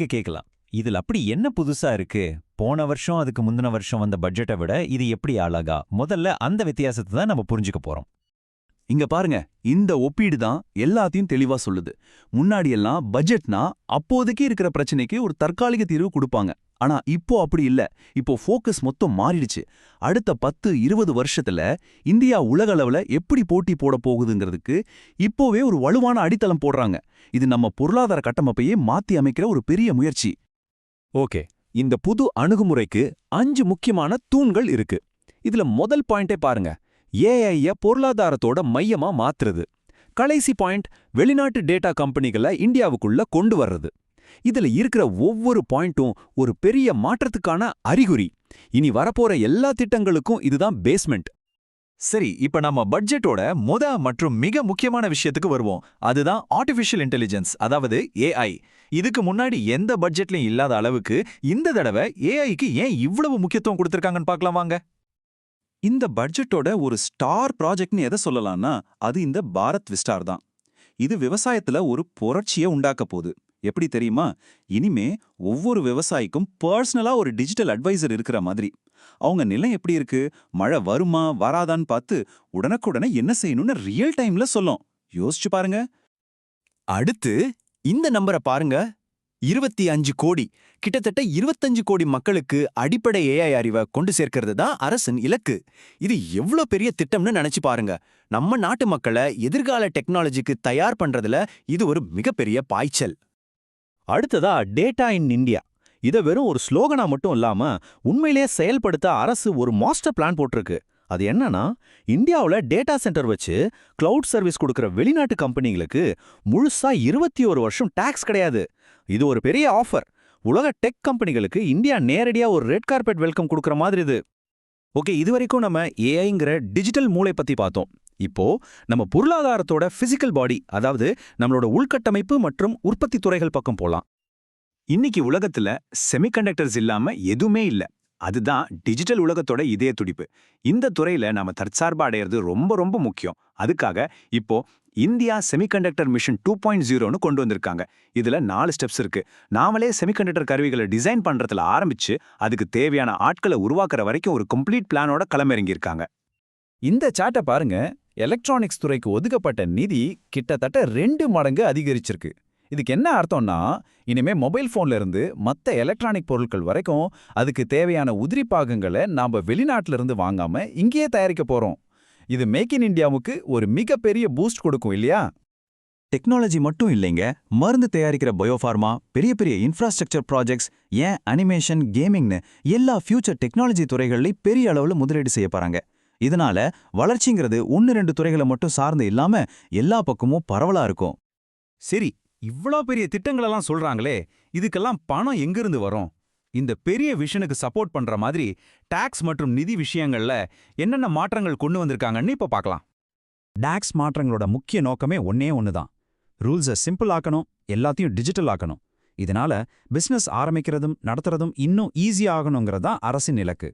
இங்க கேட்கலாம் இதுல அப்படி என்ன புதுசா இருக்கு? போன வருஷம் அதுக்கு முந்தின வருஷம் வந்த பட்ஜெட்டை விட இது எப்படி அழகா முதல்ல அந்த வித்தியாசத்தை தான் நம்ம புரிஞ்சுக்க போறோம். இங்க பாருங்க இந்த ஒப்பீடு தான் எல்லாத்தையும் தெளிவா சொல்லுது. முன்னாடியெல்லாம் பட்ஜெட்னா அப்போதைக்கு இருக்கிற பிரச்சனைக்கு ஒரு தற்காலிக தீர்வு கொடுப்பாங்க. ஆனா இப்போ அப்படி இல்ல. இப்போ ஃபோக்கஸ் மொத்தம் மாறிடுச்சு. அடுத்த பத்து இருபது வருஷத்துல இந்தியா உலக அளவுல எப்படி போட்டி போட போகுதுங்கிறதுக்கு இப்போவே ஒரு வலுவான அடித்தளம் போடுறாங்க. இது நம்ம பொருளாதார கட்டமைப்பையே மாத்தி அமைக்கிற ஒரு பெரிய முயற்சி. ஓகே. இந்த புது அணுகுமுறைக்கு அஞ்சு முக்கியமான தூண்கள் இருக்கு. இதுல முதல் பாயிண்டே பாருங்க. ஏஐய பொருளாதாரத்தோட மையமா மாத்துறது. கடைசி பாயிண்ட் வெளிநாட்டு டேட்டா கம்பெனிகளை இந்தியாவுக்குள்ள கொண்டு வர்றது. இதுல இருக்கிற ஒவ்வொரு பாயிண்ட்டும் ஒரு பெரிய மாற்றத்துக்கான அறிகுறி. இனி வரப்போற எல்லா திட்டங்களுக்கும் இதுதான் பேஸ்மெண்ட் சரி இப்ப நம்ம பட்ஜெட்டோட முத மற்றும் மிக முக்கியமான விஷயத்துக்கு வருவோம். அதுதான் ஆர்டிஃபிஷியல் இன்டெலிஜென்ஸ் அதாவது ஏஐ இதுக்கு முன்னாடி எந்த பட்ஜெட்லயும் இல்லாத அளவுக்கு இந்த தடவை ஏஐக்கு ஏன் இவ்வளவு முக்கியத்துவம் கொடுத்துருக்காங்கன்னு பார்க்கலாம் வாங்க. இந்த பட்ஜெட்டோட ஒரு ஸ்டார் ப்ராஜெக்ட்னு எதை சொல்லலாம்னா அது இந்த பாரத் விஸ்டார் தான். இது விவசாயத்துல ஒரு புரட்சியை உண்டாக்க போகுது. எப்படி தெரியுமா? இனிமே ஒவ்வொரு விவசாயிக்கும் பர்சனலா ஒரு டிஜிட்டல் அட்வைசர் இருக்கிற மாதிரி. அவங்க நிலம் எப்படி இருக்கு? மழை வருமா? வராதான்னு பார்த்து உடனுக்குடனே என்ன செய்யணும்னு ரியல் டைம்ல சொல்லும். யோசிச்சு பாருங்க. அடுத்து இந்த நம்பரை பாருங்க. இருபத்தி அஞ்சு கோடி. கிட்டத்தட்ட இருபத்தஞ்சு கோடி மக்களுக்கு அடிப்படை ஏஐ அறிவை கொண்டு சேர்க்கிறது தான் அரசின் இலக்கு. இது எவ்வளோ பெரிய திட்டம்னு நினைச்சு பாருங்க. நம்ம நாட்டு மக்களை எதிர்கால டெக்னாலஜிக்கு தயார் பண்றதுல இது ஒரு மிகப்பெரிய பாய்ச்சல். அடுத்ததா டேட்டா இன் இந்தியா இத வெறும் ஒரு ஸ்லோகனா மட்டும் இல்லாம உண்மையிலேயே செயல்படுத்த அரசு ஒரு மாஸ்டர் பிளான் போட்டிருக்கு. அது என்னன்னா இந்தியாவுல டேட்டா சென்டர் வச்சு கிளவுட் சர்வீஸ் கொடுக்குற வெளிநாட்டு கம்பெனிகளுக்கு முழுசா இருபத்தி ஒரு வருஷம் டாக்ஸ் கிடையாது. இது ஒரு பெரிய ஆஃபர். உலக டெக் கம்பெனிகளுக்கு இந்தியா நேரடியா ஒரு ரெட் கார்பெட் வெல்கம் கொடுக்கற மாதிரி இது. ஓகே இதுவரைக்கும் நம்ம ஏஐங்கிற டிஜிட்டல் மூளை பத்தி பார்த்தோம். இப்போ நம்ம பொருளாதாரத்தோட பிசிக்கல் பாடி அதாவது நம்மளோட உள்கட்டமைப்பு மற்றும் உற்பத்தி துறைகள் பக்கம் போலாம். இன்னைக்கு உலகத்துல செமிகண்டக்டர்ஸ் இல்லாம எதுவுமே இல்ல. அதுதான் டிஜிட்டல் உலகத்தோட இதய துடிப்பு. இந்த துறையில நாம தற்சார்பு அடையிறது ரொம்ப ரொம்ப முக்கியம். அதுக்காக இப்போ India semiconductor mission two point ஜீரோன்னு கொண்டு வந்திருக்காங்க. இதுல நாலு ஸ்டெப்ஸ் இருக்கு. நாமளே செமிகண்டக்டர் கருவிகளை டிசைன் பண்றதுல ஆரம்பிச்சு அதுக்கு தேவையான ஆட்களை உருவாக்குற வரைக்கும் ஒரு கம்ப்ளீட் பிளானோட களமிறங்கியிருக்காங்க. இந்த சாட்டை பாருங்க. எலக்ட்ரானிக்ஸ் துறைக்கு ஒதுக்கப்பட்ட நிதி கிட்டத்தட்ட ரெண்டு மடங்கு அதிகரிச்சிருக்கு. இதுக்கு என்ன அர்த்தம்னா இனிமே மொபைல் ஃபோன்ல இருந்து மத்த எலக்ட்ரானிக் பொருட்கள் வரைக்கும் அதுக்கு தேவையான உதிரி பாகங்களை நாம வெளிநாட்டுல இருந்து வாங்காம இங்கேயே தயாரிக்க போறோம். இது மேக் இன் இந்தியாவுக்கு ஒரு மிகப்பெரிய பூஸ்ட் கொடுக்கும் இல்லையா? டெக்னாலஜி மட்டும் இல்லைங்க. மருந்து தயாரிக்கிற பயோஃபார்மா பெரிய பெரிய இன்ஃப்ராஸ்ட்ரக்சர் ப்ராஜெக்ட்ஸ் ஏன் அனிமேஷன் கேமிங்னு எல்லா ஃபியூச்சர் டெக்னாலஜி துறைகள்லையும் பெரிய அளவுல முதலீடு செய்ய போறாங்க. இதனால வளர்ச்சிங்கிறது ஒன்னு ரெண்டு துறைகளை மட்டும் சார்ந்து இல்லாம எல்லா பக்கமும் பரவலா இருக்கும். சரி இவ்ளோ பெரிய திட்டங்களெல்லாம் சொல்றாங்களே இதுக்கெல்லாம் பணம் எங்கிருந்து வரும்? இந்த பெரிய விஷனுக்கு சப்போர்ட் பண்ற மாதிரி டாக்ஸ் மற்றும் நிதி விஷயங்கள்ல என்னென்ன மாற்றங்கள் கொண்டு வந்திருக்காங்கன்னு இப்ப பார்க்கலாம் டாக்ஸ் மாற்றங்களோட முக்கிய நோக்கமே ஒன்னே ஒன்று தான் ரூல்ஸை சிம்பிள் ஆக்கணும் எல்லாத்தையும் டிஜிட்டல் ஆக்கணும். இதனால பிசினஸ் ஆரம்பிக்கிறதும் நடத்துறதும் இன்னும் ஈஸி ஆகணுங்கிறது தான் அரசின் இலக்கு.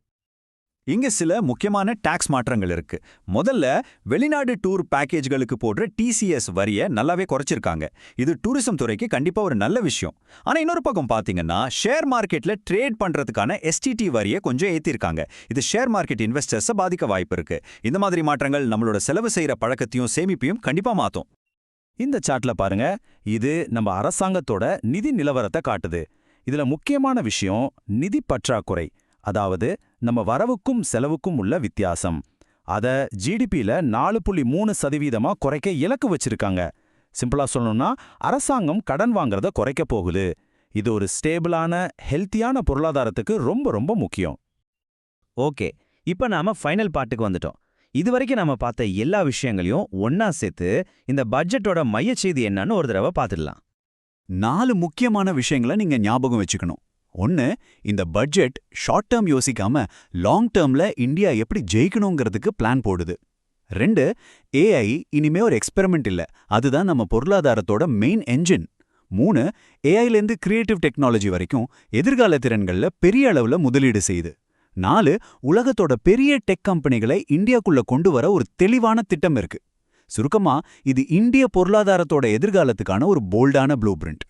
இங்க சில முக்கியமான டாக்ஸ் மாற்றங்கள் இருக்கு. முதல்ல வெளிநாடு டூர் பேக்கேஜ்களுக்கு போடுற டிசிஎஸ் வரிய நல்லாவே குறைச்சிருக்காங்க. இது டூரிசம் துறைக்கு கண்டிப்பா ஒரு நல்ல விஷயம். ஆனா இன்னொரு பக்கம் பாத்தீங்கன்னா ஷேர் மார்க்கெட்ல ட்ரேட் பண்றதுக்கான எஸ்டிடி வரியை கொஞ்சம் ஏத்திருக்காங்க. இது ஷேர் மார்க்கெட் இன்வெஸ்டர்ஸை பாதிக்க வாய்ப்பு இருக்கு. இந்த மாதிரி மாற்றங்கள் நம்மளோட செலவு செய்யற பழக்கத்தையும் சேமிப்பையும் கண்டிப்பா மாத்தும். இந்த சாட்ல பாருங்க. இது நம்ம அரசாங்கத்தோட நிதி நிலவரத்தை காட்டுது. இதுல முக்கியமான விஷயம் நிதி பற்றாக்குறை. அதாவது நம்ம வரவுக்கும் செலவுக்கும் உள்ள வித்தியாசம். அத ஜிடிபியில நாலு புள்ளி மூணு சதவீதமா குறைக்க இலக்கு வச்சிருக்காங்க. சிம்பிளா சொல்லணும்னா அரசாங்கம் கடன் வாங்குறத குறைக்க போகுது. இது ஒரு ஸ்டேபிளான ஹெல்த்தியான பொருளாதாரத்துக்கு ரொம்ப ரொம்ப முக்கியம். ஓகே. இப்போ நாம ஃபைனல் பார்ட்டுக்கு வந்துட்டோம். இதுவரைக்கும் நாம பார்த்த எல்லா விஷயங்களையும் ஒண்ணா சேர்த்து இந்த பட்ஜெட்டோட மையச்செய்தி என்னன்னு ஒரு தடவை பார்த்துடலாம். நாலு முக்கியமான விஷயங்களை நீங்க ஞாபகம் வச்சுக்கணும். ஒன்னு இந்த பட்ஜெட் ஷார்ட் டேர்ம் யோசிக்காம லாங் டேர்ம்ல இந்தியா எப்படி ஜெயிக்கணுங்கிறதுக்கு பிளான் போடுது. ரெண்டு ஏஐ இனிமே ஒரு எக்ஸ்பெரிமெண்ட் இல்ல. அதுதான் நம்ம பொருளாதாரத்தோட மெயின் என்ஜின் மூணு ஏஐலேருந்து கிரியேட்டிவ் டெக்னாலஜி வரைக்கும் எதிர்கால திறன்கள்ல பெரிய அளவுல முதலீடு செய்யுது. நாலு உலகத்தோட பெரிய டெக் கம்பெனிகளை இந்தியாக்குள்ள கொண்டு வர ஒரு தெளிவான திட்டம் இருக்கு. சுருக்கமா இது இந்திய பொருளாதாரத்தோட எதிர்காலத்துக்கான ஒரு போல்டான ப்ளூ பிரிண்ட்